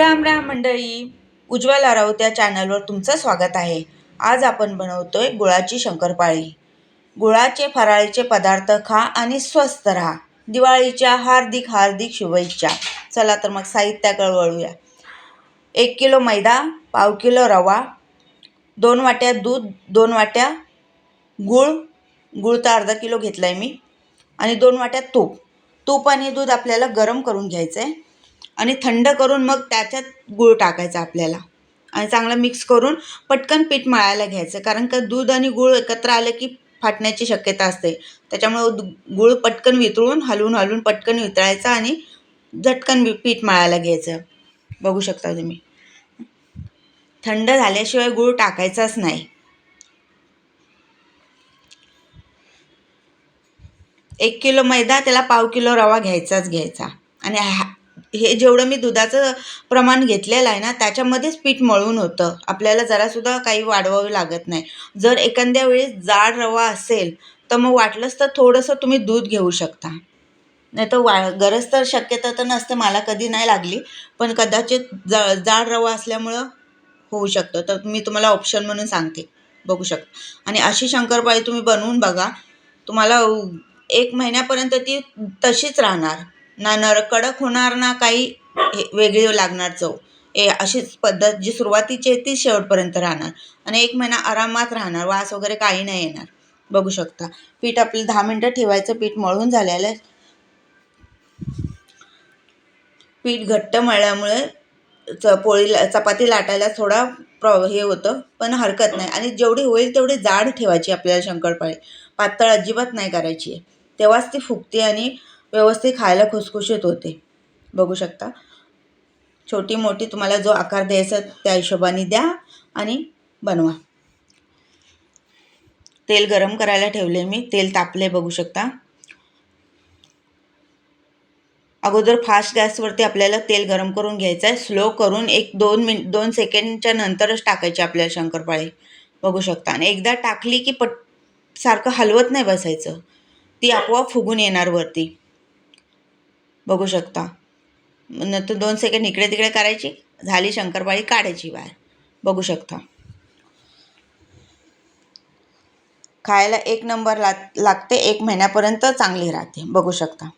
राम राम मंडळी उज्ज्वल राऊत या चॅनलवर तुमचं स्वागत आहे. आज आपण बनवतोय गुळाची शंकरपाळी. गुळाचे फराळीचे पदार्थ खा आणि स्वस्त राहा. दिवाळीच्या हार्दिक हार्दिक शुभेच्छा. चला तर मग साहित्याकडे वळूया. एक किलो मैदा पाव किलो रवा दोन वाट्या दूध दोन वाट्या गूळ गूळ तर अर्धा किलो घेतला आहे मी आणि दोन वाट्या तूप. तूप आणि दूध आपल्याला गरम करून घ्यायचं आहे आणि थंड करून मग त्याच्यात गूळ टाकायचा आपल्याला. आणि चांगलं मिक्स करून पटकन पीठ मळायला घ्यायचं. कारण का दूध आणि गूळ एकत्र आलं की फाटण्याची शक्यता असते. त्याच्यामुळे गूळ पटकन वितळून हलवून हलवून पटकन वितळायचा आणि झटकन वि- पीठ मळायला घ्यायचं. बघू शकता तुम्ही. थंड झाल्याशिवाय गूळ टाकायचाच नाही. एक किलो मैदा त्याला पाव किलो रवा घ्यायचाच घ्यायचा. आणि हा- हे जेवढं मी दुधाचं प्रमाण घेतलेलं आहे ना त्याच्यामध्येच पीठ मळून होतं. आपल्याला जरासुद्धा काही वाढवावं लागत नाही. जर एखाद्या वेळेस जाड रवा असेल तर मग वाटलंच तर थोडंसं तुम्ही दूध घेऊ शकता. नाही तर वा गरज तर शक्यता तर नसते मला कधी नाही लागली. पण कदाचित जा जाड रवा असल्यामुळं होऊ शकतं. तर मी तुम्हाला ऑप्शन म्हणून सांगते. बघू शकता. आणि अशी शंकरपाळी तुम्ही बनवून बघा. तुम्हाला एक महिन्यापर्यंत ती तशीच राहणार. ना नर कडक होणार ना काही वेगळी लागणार चव. ए अशीच पद्धत जी सुरुवातीची आहे ती शेवटपर्यंत राहणार. आणि एक महिना आरामात राहणार वास वगैरे काही नाही येणार. बघू शकता. पीठ आपलं दहा मिनटं ठेवायचं पीठ मळून झालेलं. आहे पीठ घट्ट मळल्यामुळे च पोळीला चपाती लाटायला थोडा प्रॉ हे होतं पण हरकत नाही. आणि जेवढी होईल तेवढी जाड ठेवायची आपल्याला शंकरपाळी. पातळ अजिबात नाही करायची. आहे तेव्हाच ती फुगते आणि व्यवस्थित खायला खुसखुशीत होते. बघू शकता. छोटी मोठी तुम्हाला जो आकार द्यायचा त्या हिशोबाने द्या आणि बनवा. तेल गरम करायला ठेवले मी. तेल तापले बघू शकता. अगोदर फास्ट गॅसवरती आपल्याला तेल गरम करून घ्यायचं आहे. स्लो करून एक दोन मिन दोन सेकंडच्या नंतरच टाकायची आपल्याला शंकरपाळी. बघू शकता. आणि एकदा टाकली की पट सारखं हलवत नाही बसायचं. ती आपोआप फुगून येणार वरती. बघू शकता. नंतर दोन सेकंड इकडे तिकडे करायची झाली शंकरपाळी काढायची बाहेर. बघू शकता. खायला एक नंबर लाग लागते एक महिन्यापर्यंत चांगली राहते. बघू शकता.